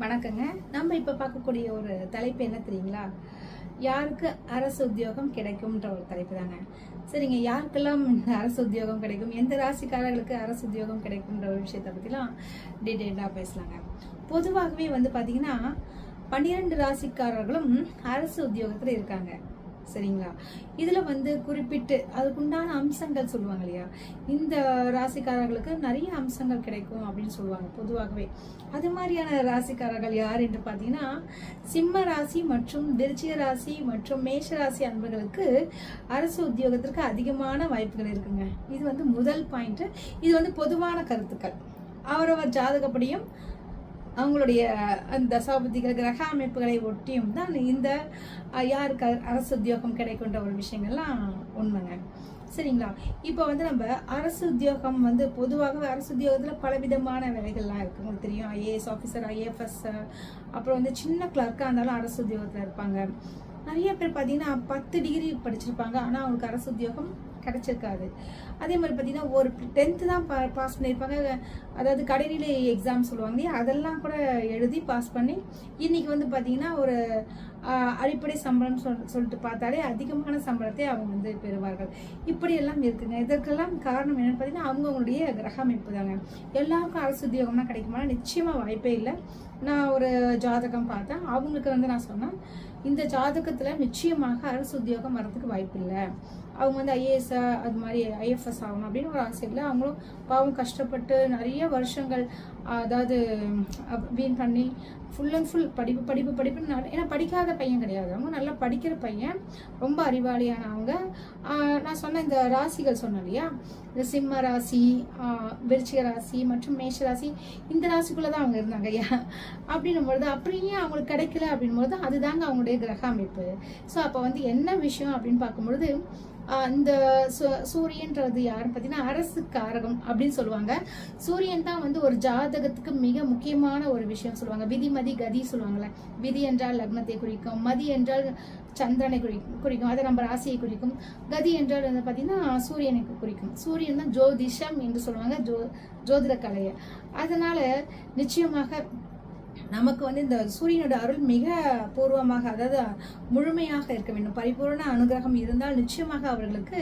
வணக்கங்க. நம்ம இப்போ பார்க்கக்கூடிய ஒரு தலைப்பு என்ன தெரியுங்களா? யாருக்கு அரசு உத்தியோகம் கிடைக்கும்ன்ற ஒரு தலைப்பு தாங்க. சரிங்க யாருக்கெல்லாம் அரசு உத்தியோகம் கிடைக்கும்? எந்த ராசிக்காரர்களுக்கு அரசு உத்தியோகம் கிடைக்கும்ன்ற ஒரு விஷயத்தை பற்றிலாம் டீட்டெயிலாக பேசலாங்க. பொதுவாகவே வந்து பார்த்தீங்கன்னா பன்னிரெண்டு ராசிக்காரர்களும் அரசு உத்தியோகத்தில் இருக்காங்க. சரிங்களா? இதில் வந்து குறிப்பிட்டு அதுக்குண்டான அம்சங்கள் சொல்லுவாங்க இல்லையா? இந்த ராசிக்காரர்களுக்கு நிறைய அம்சங்கள் கிடைக்கும் அப்படின்னு சொல்லுவாங்க பொதுவாகவே. அது மாதிரியான ராசிக்காரர்கள் யார் என்று பார்த்தீங்கன்னா சிம்ம ராசி மற்றும் திருச்சிய ராசி மற்றும் மேஷ ராசி அன்பர்களுக்கு அரசு உத்தியோகத்திற்கு அதிகமான வாய்ப்புகள் இருக்குங்க. இது வந்து முதல் பாயிண்ட் இது வந்து பொதுவான கருத்துக்கள். அவரவர் ஜாதகப்படியும் அவங்களுடைய அந்த தசாபதிகள் கிரக அமைப்புகளை ஒட்டியும் தான் இந்த யாருக்கு அரசு உத்தியோகம் கிடைக்குன்ற ஒரு விஷயங்கள்லாம் உண்மைங்க. சரிங்களா? இப்போ வந்து நம்ம அரசு உத்தியோகம் வந்து பொதுவாகவே அரசு உத்தியோகத்தில் பலவிதமான வேலைகள்லாம் இருக்கு. உங்களுக்கு தெரியும் ஐஏஎஸ் ஆஃபீஸர் ஐஏஎஃப்எஸ் அப்புறம் வந்து சின்ன கிளர்க்காக இருந்தாலும் அரசு உத்தியோகத்தில் இருப்பாங்க. நிறைய பேர் பார்த்தீங்கன்னா பத்து டிகிரி படிச்சிருப்பாங்க. ஆனால் அவங்களுக்கு அரசு உத்தியோகம் கிடச்சிருக்காது. அதே மாதிரி பார்த்தீங்கன்னா ஒரு டென்த்து தான் பா பாஸ் பண்ணியிருப்பாங்க. அதாவது கடைநிலை எக்ஸாம் சொல்லுவாங்க இல்லையா? அதெல்லாம் கூட எழுதி பாஸ் பண்ணி இன்னைக்கு வந்து பார்த்தீங்கன்னா ஒரு அடிப்படை சம்பளம் சொல் சொல்லிட்டு பார்த்தாலே அதிகமான சம்பளத்தை அவங்க வந்து பெறுவார்கள். இப்படியெல்லாம் இருக்குங்க. இதற்கெல்லாம் காரணம் என்னென்னு பார்த்தீங்கன்னா அவங்கவுங்களுடைய கிரக அமைப்பு தாங்க. எல்லாருக்கும் அரசு உத்தியோகம்னா கிடைக்குமா? நிச்சயமாக வாய்ப்பே இல்லை. நான் ஒரு ஜாதகம் பார்த்தேன். அவங்களுக்கு வந்து நான் சொன்னேன் இந்த ஜாதகத்தில் நிச்சயமாக அரசு உத்தியோகம் வரதுக்கு வாய்ப்பு இல்லை. அவங்க வந்து ஐஏஎஸ் அது மாதிரி ஐஎஃப்எஸ் ஆகணும் அப்படின்னு ஒரு ஆசை இல்லை. அவங்களும் பாவம் கஷ்டப்பட்டு நிறைய வருஷங்கள் அதாவது வீண் பண்ணி ஃபுல் அண்ட் ஃபுல் படிப்பு படிப்பு படிப்புன்னு ஏன்னா படிக்காத பையன் கிடையாது. அவங்க நல்லா படிக்கிற பையன் ரொம்ப அறிவாளியான அவங்க நான் சொன்ன இந்த ராசிகள் சொன்னேன் இல்லையா? இந்த சிம்ம ராசி விருச்சிக ராசி மற்றும் மேஷ ராசி இந்த ராசிக்குள்ளே தான் அவங்க இருந்தாங்க ஐயா. அப்படின்னும் பொழுது அப்படியே அவங்களுக்கு கிடைக்கல அப்படின்னும் பொழுது அதுதாங்க அவங்களுடைய கிரக அமைப்பு. ஸோ அப்போ வந்து என்ன விஷயம் அப்படின்னு பார்க்கும்பொழுது இந்த சு- சூரியன்றது யாருன்னு பார்த்தீங்கன்னா அரசு காரகம் அப்படின்னு சொல்லுவாங்க. சூரியன் தான் வந்து ஒரு ஜாதகத்துக்கு மிக முக்கியமான ஒரு விஷயம் சொல்லுவாங்க. விதிமதி கதி சொல்லுவாங்கல்ல. விதி என்றால் லக்னத்தை குறிக்கும் மதி என்றால் சந்திரனை குறிக்கும் குறிக்கும் அதை நம்ம ராசியை குறிக்கும். கதி என்றால் வந்து பார்த்தீங்கன்னா சூரியனுக்கு குறிக்கும். சூரியன் தான் ஜோதிஷம் என்று சொல்லுவாங்க ஜோ ஜோதிட கலையை அதனால நிச்சயமாக நமக்கு வந்து இந்த சூரியனோட அருள் மிக பூர்வமாக அதாவது முழுமையாக இருக்க வேண்டும். பரிபூர்ண அனுகிரகம் இருந்தால் நிச்சயமாக அவர்களுக்கு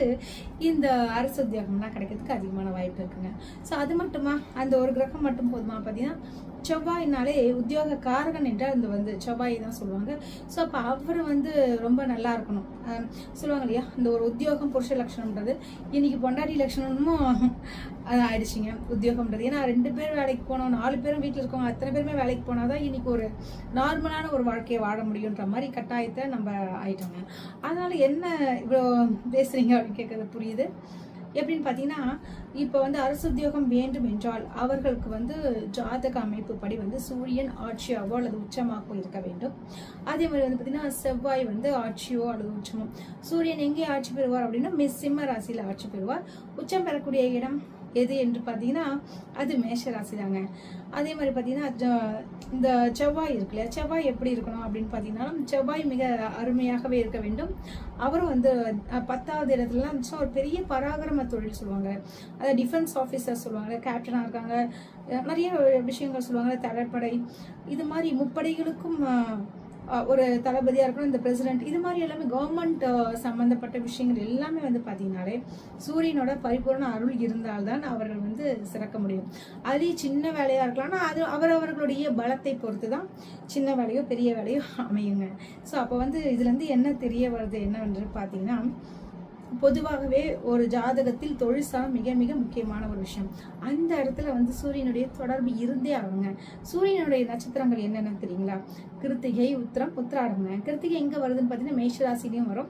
இந்த அரசு உத்தியோகம்லாம் கிடைக்கிறதுக்கு அதிகமான வாய்ப்பு இருக்குங்க. ஸோ அது மட்டுமா? அந்த ஒரு கிரகம் மட்டும் போதுமா? பார்த்தீங்கன்னா செவ்வாயினாலே உத்தியோக காரகன் என்றால் அந்த வந்து செவ்வாய் தான் சொல்லுவாங்க. ஸோ அப்போ அவர் வந்து ரொம்ப நல்லா இருக்கணும். சொல்லுவாங்க இல்லையா? இந்த ஒரு உத்தியோகம் புருஷ லட்சணம்ன்றது. இன்னைக்கு பொண்டாட்டி லட்சணமும் அது ஆயிடுச்சுங்க உத்தியோகம்ன்றது. ஏன்னா ரெண்டு பேர் வேலைக்கு போனோம் நாலு பேரும் வீட்டில் இருக்கவங்க அத்தனை பேருமே வேலைக்கு போனால் தான் இன்னைக்கு ஒரு நார்மலான ஒரு வாழ்க்கையை வாழ முடியுன்ற மாதிரி கட்டாயத்தை நம்ம ஆயிட்டோங்க. அதனால என்ன இவ்வளோ பேசுறீங்க அப்படின்னு கேட்கறது புரியுது. எப்படின்னு பார்த்தீங்கன்னா இப்போ வந்து அரசு உத்தியோகம் வேண்டும் என்றால் அவர்களுக்கு வந்து ஜாதக அமைப்பு படி வந்து சூரியன் ஆட்சியாவோ அல்லது உச்சமாகவோ இருக்க வேண்டும். அதே மாதிரி வந்து பார்த்தீங்கன்னா செவ்வாய் வந்து ஆட்சியோ அல்லது உச்சமோ. சூரியன் எங்கே ஆட்சி பெறுவார் அப்படின்னா மிஸ் சிம்ம ராசியில் ஆட்சி பெறுவார். உச்சம் பெறக்கூடிய இடம்? எது என்று பார்த்தீங்கன்னா அது மேஷ ராசி தாங்க அதே மாதிரி பார்த்தீங்கன்னா இந்த செவ்வாய் இருக்கு இல்லையா? செவ்வாய் எப்படி இருக்கணும் அப்படின்னு பார்த்தீங்கன்னா செவ்வாய் மிக அருமையாகவே இருக்க வேண்டும். அவரும் வந்து பத்தாவது இடத்துலலாம் ஒரு பெரிய பராக்கிரம தொழில் சொல்லுவாங்க. அதாவது டிஃபென்ஸ் ஆஃபீஸர் சொல்லுவாங்க கேப்டனாக இருக்காங்க. நிறைய விஷயங்கள் சொல்லுவாங்க தடற்படை இது மாதிரி முப்படைகளுக்கும் ஒரு தளபதியாக இருக்கணும் இந்த பிரசிடென்ட் இது மாதிரி எல்லாமே கவர்மெண்ட் சம்மந்தப்பட்ட விஷயங்கள் எல்லாமே வந்து பார்த்தீங்கன்னாலே சூரியனோட பரிபூர்ண அருள் இருந்தால்தான் அவர்கள் வந்து சிறக்க முடியும். அது சின்ன வேலையாக இருக்கலாம் ஆனால் அது அவரவர்களுடைய பலத்தை பொறுத்து தான் சின்ன வேலையோ பெரிய வேலையோ அமையுங்க. ஸோ அப்போ வந்து இதுலேருந்து என்ன தெரிய வருது என்னவென்று பார்த்தீங்கன்னா பொதுவாகவே ஒரு ஜாதகத்தில் தொழில்சா மிக மிக முக்கியமான ஒரு விஷயம். அந்த இடத்துல வந்து சூரியனுடைய தொடர்பு இருந்தே ஆகுங்க. சூரியனுடைய நட்சத்திரங்கள் என்னென்ன தெரியுங்களா? கிருத்திகை உத்திரம் உத்திராடங்க. கிருத்திகை எங்கே வருதுன்னு பார்த்தீங்கன்னா மேஷராசிலையும் வரும்.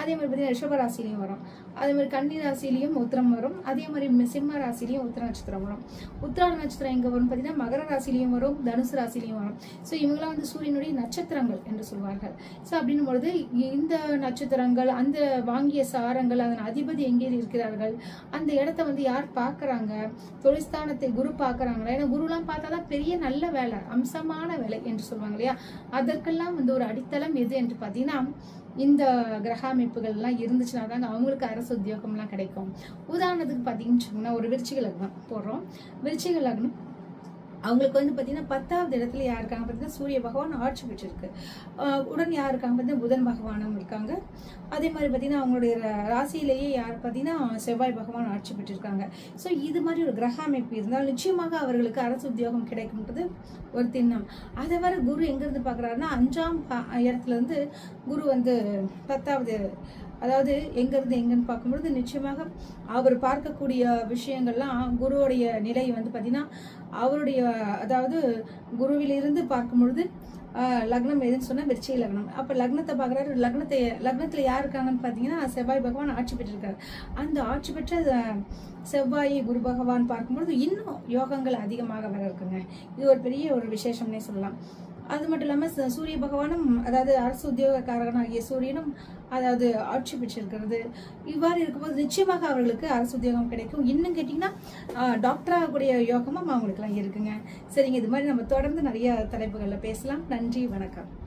அதே மாதிரி பார்த்தீங்கன்னா ரிஷபராசிலையும் வரும். அதே மாதிரி கன்னி ராசிலையும் உத்திரம் வரும். அதே மாதிரி சிம்ம ராசிலையும் உத்திர நட்சத்திரம் வரும். உத்திராட நட்சத்திரம் எங்கே வரும்னு பார்த்தீங்கன்னா மகர ராசிலையும் வரும் தனுசு ராசிலையும் வரும். ஸோ இவங்களாம் வந்து சூரியனுடைய நட்சத்திரங்கள் என்று சொல்வார்கள். ஸோ அப்படின்னும் பொழுது இந்த நட்சத்திரங்கள் அந்த வாங்கிய சாரங்கள் அதன் அதிபதி எங்கே இருக்கிறார்கள் அந்த இடத்த வந்து யார் பார்க்குறாங்க தொழிற்ஸ்தானத்தை குரு பார்க்குறாங்களா? ஏன்னா குருலாம் பார்த்தா தான் பெரிய நல்ல வேலை அம்சமான வேலை என்று சொல்லுவாங்க இல்லையா? அதற்கெல்லாம் வந்து ஒரு அடித்தளம் எது என்று பார்த்தீங்கன்னா இந்த கிரக அமைப்புகள்லாம் இருந்துச்சுன்னா தாங்க அவங்களுக்கு அரசு உத்தியோகம்லாம் கிடைக்கும். உதாரணத்துக்கு பார்த்தீங்கன்னு வச்சுக்கோங்கன்னா ஒரு விருச்சிக லக்னம் போடுறோம். விருச்சிக லக்னம் அவங்களுக்கு வந்து பார்த்தீங்கன்னா பத்தாவது இடத்துல யார் இருக்காங்க? பார்த்தீங்கன்னா சூரிய பகவான் ஆட்சி பெற்றிருக்கு. உடன் யார் இருக்காங்க? பார்த்தீங்கன்னா புதன் பகவானும் இருக்காங்க. அதே மாதிரி பார்த்தீங்கன்னா அவங்களுடைய ரா- ராசியிலேயே யார் பார்த்தீங்கன்னா செவ்வாய் பகவான் ஆட்சி பெற்றிருக்காங்க. ஸோ இது மாதிரி ஒரு கிரக அமைப்பு இருந்தால் நிச்சயமாக அவர்களுக்கு அரசு உத்தியோகம் கிடைக்கும்ன்றது ஒரு திண்ணம். அதை வர குரு எங்கேருந்து பார்க்குறாருன்னா அஞ்சாம் இடத்துல இருந்து குரு வந்து பத்தாவது அதாவது எங்கேருந்து எங்கன்னு பார்க்கும்பொழுது நிச்சயமாக அவர் பார்க்கக்கூடிய விஷயங்கள்லாம் குருவுடைய நிலை வந்து பார்த்திங்கன்னா அவருடைய அதாவது குருவிலிருந்து பார்க்கும் பொழுது லக்னம் எதுன்னு சொன்னால் விருச்சிக லக்னம். அப்போ லக்னத்தை பார்க்குறாரு லக்னத்தை லக்னத்தில் யார் இருக்காங்கன்னு பார்த்தீங்கன்னா செவ்வாய் பகவான் ஆட்சி பெற்றிருக்காரு. அந்த ஆட்சி பெற்ற செவ்வாய் குரு பகவான் பார்க்கும்பொழுது இன்னும் யோகங்கள் அதிகமாக வர இருக்குங்க. இது ஒரு பெரிய ஒரு விசேஷம்னே சொல்லலாம். அது மட்டும் இல்லாமல் சூரிய பகவானும் அதாவது அரசு உத்தியோகக்காரனாகிய சூரியனும் அதாவது ஆட்சி பெற்றிருக்கிறது. இவ்வாறு இருக்கும்போது நிச்சயமாக அவர்களுக்கு அரசு உத்தியோகம் கிடைக்கும். இன்னும் கேட்டிங்கன்னா டாக்டர் ஆகக்கூடிய யோகமும் அவங்களுக்குலாம் இருக்குங்க. சரிங்க இது மாதிரி நம்ம தொடர்ந்து நிறைய தலைப்புகளில் பேசலாம். நன்றி வணக்கம்.